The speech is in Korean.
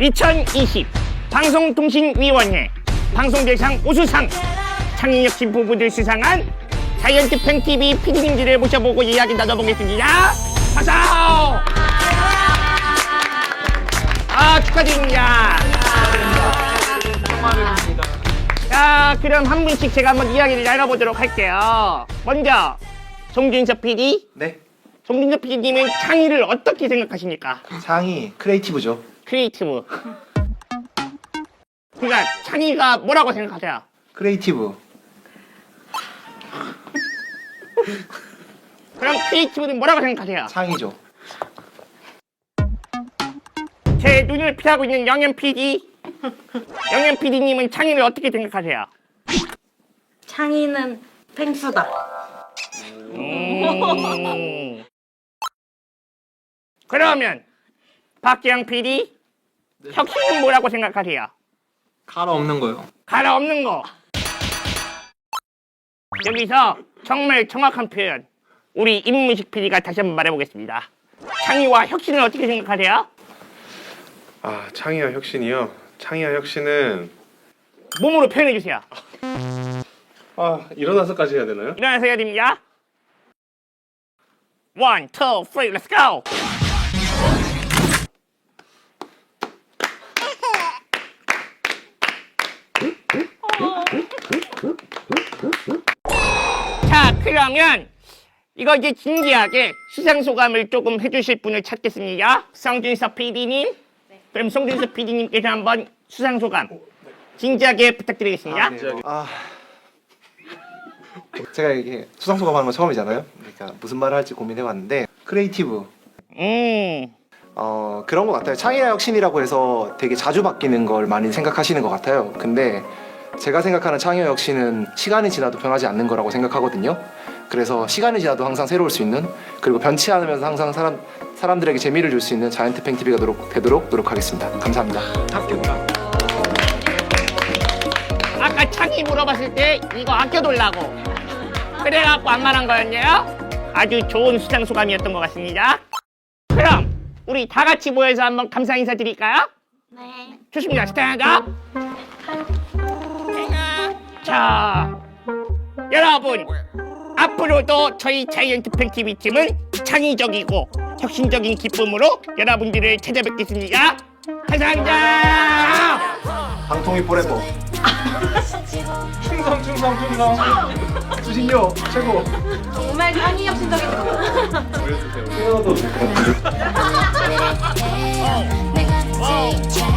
2020 방송통신위원회 방송대상 우수상 창의력 신부부들 수상한 자이언트 팬TV PD님들을 모셔보고 이야기 나눠보겠습니다. 박수! 아, 축하드립니다. 자, 그럼 한 분씩 제가 한번 이야기를 나눠보도록 할게요. 먼저, 송준섭 PD. 네. 송준섭 PD님은 창의를 어떻게 생각하십니까? 창의 크리에이티브죠. 크리에이티브. 그러니까 창의가 뭐라고 생각하세요? 크리에이티브. 그럼 크리에이티브는 뭐라고 생각하세요? 창의죠. 제 눈을 피하고 있는 영현 PD. 영현 PD님은 창의를 어떻게 생각하세요? 창의는 펭수다. 음. 그러면 박기영 PD 혁신은 뭐라고 생각하세요? 갈아 없는 거요. 갈아 없는 거. 여기서 정말 정확한 표현. 우리 임문식 PD가 다시 한번 말해보겠습니다. 창의와 혁신을 어떻게 생각하세요? 아, 창의와 혁신이요? 창의와 혁신은 몸으로 표현해주세요. 아, 일어나서까지 해야 되나요? 일어나서 해야 됩니다. One, two, three, let's go! 자, 그러면 이거 이제 진지하게 수상 소감을 조금 해주실 분을 찾겠습니다. 성준섭 PD님, 그럼 성준섭 PD님께서 한번 수상 소감 진지하게 부탁드리겠습니다. 아. 제가 이게 수상 소감 하는 건 처음이잖아요. 그러니까 무슨 말을 할지 고민해봤는데 크리에이티브. 음, 어 그런 것 같아요. 창의와 혁신이라고 해서 되게 자주 바뀌는 걸 많이 생각하시는 것 같아요. 근데 제가 생각하는 창의와 혁신은 시간이 지나도 변하지 않는 거라고 생각하거든요. 그래서 시간이 지나도 항상 새로울 수 있는 그리고 변치 않으면서 항상 사람 사람들에게 재미를 줄 수 있는 자이언트 팽 TV가 노력, 되도록 노력하겠습니다. 감사합니다. 합격다. 아까 창이 물어봤을 때 이거 아껴둘라고 그래갖고 안 말한 거였네요 아주 좋은 수상 소감이었던 것 같습니다 우리 다 같이 모여서 한번 감사 인사 드릴까요? 네. 좋습니다 스탠드업 자 여러분 앞으로도 저희 자이언트 팬TV 팀은 창의적이고 혁신적인 기쁨으로 여러분들을 찾아뵙겠습니다 감사합니다 방통위 포레버. 충성 충성 충성. 주신요 최고. 정말 창의 혁신적인 것 같아요. 헤어도 home.